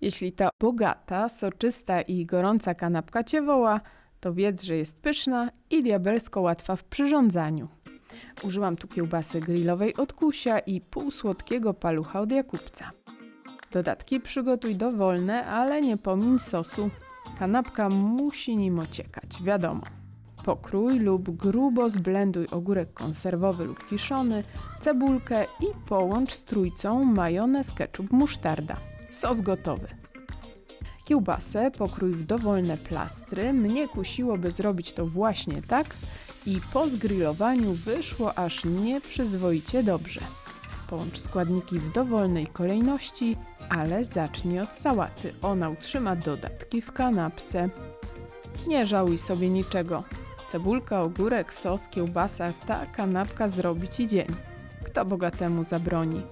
Jeśli ta bogata, soczysta i gorąca kanapka cię woła, to wiedz, że jest pyszna i diabelsko łatwa w przyrządzaniu. Użyłam tu kiełbasy grillowej od Kusia i półsłodkiego palucha od Jakubca. Dodatki przygotuj dowolne, ale nie pomiń sosu. Kanapka musi nim ociekać, wiadomo. Pokrój lub grubo zblenduj ogórek konserwowy lub kiszony, cebulkę i połącz z trójcą majonez, ketchup, musztarda. Sos gotowy. Kiełbasę pokrój w dowolne plastry. Mnie kusiłoby zrobić to właśnie tak i po zgrillowaniu wyszło aż nieprzyzwoicie dobrze. Połącz składniki w dowolnej kolejności, ale zacznij od sałaty. Ona utrzyma dodatki w kanapce. Nie żałuj sobie niczego. Cebulka, ogórek, sos, kiełbasa, ta kanapka zrobi ci dzień. Kto bogatemu zabroni?